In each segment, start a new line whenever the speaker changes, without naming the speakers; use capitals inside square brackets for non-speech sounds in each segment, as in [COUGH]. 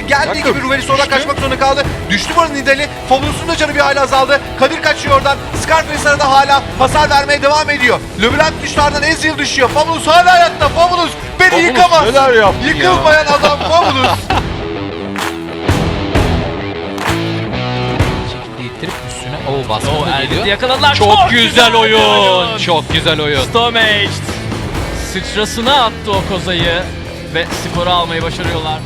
gibi Ruveli sonra kaçmak zorunda kaldı. Düştü bu arada Nidali. Fabulus'un da canı bir hala azaldı. Kadir kaçıyor oradan. Scarface arada hala hasar vermeye devam ediyor. Labirent düştü ardından Ezreal düşüyor. Fabulous hala hayatta. Fabulous beni
Fabulous
yıkamaz.
neler yaptı ya?
Yıkılmayan adam Fabulous. [LAUGHS]
ittirip üstüne o baskı
O
da
Elbit'i
geliyor.
yakaladılar.
Çok, güzel
bir
oyun. Çok güzel oyun.
Stomaged. Sıçrasına attı o kozayı ve skoru almayı başarıyorlar.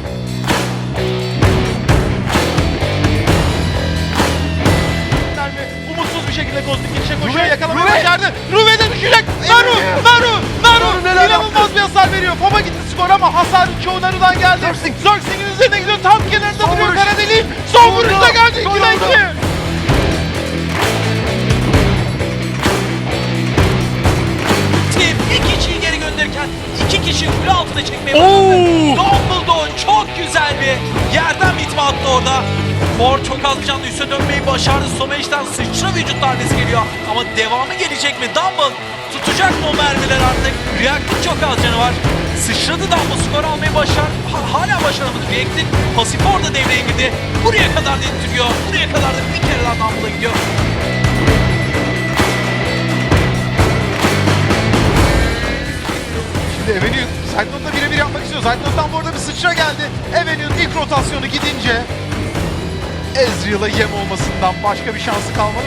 Şekilde Kozmik girişe koşuyor.
Ruve,
Yakalamayı
Ruve!
başardı. Ruve de düşecek. Naru, Naru, Naru. İnanılmaz bir hasar veriyor. Fama gitti skor ama hasarın çoğu Naru'dan geldi. Zerxing'in üzerine gidiyor. Tam kenarında
Son
duruyor kara deliği. Son vuruşta geldi.
Son
2
vurdu.
2.
Tim bir kişiyi geri gönderirken iki kişi kule altına çekmeye başladı. Mor çok az canlı üste dönmeyi başardı. Someş'ten sıçra vücut darbesi geliyor. Ama devamı gelecek mi? Dumble tutacak mı o mermiler artık? React'in çok az canı var. Sıçradı Dumble skor almayı başar. Ha- hala başaramadı. React'in pasifi orada devreye girdi. Buraya kadar dedirtiyor. Buraya kadar da bir kere daha Dumble'a gidiyor.
Şimdi Even'in Zaytnot'la birebir yapmak istiyor. Zaytnot'tan bu arada bir sıçra geldi. Even'in ilk rotasyonu gidince Ezreal'a yem olmasından başka bir şansı kalmadı.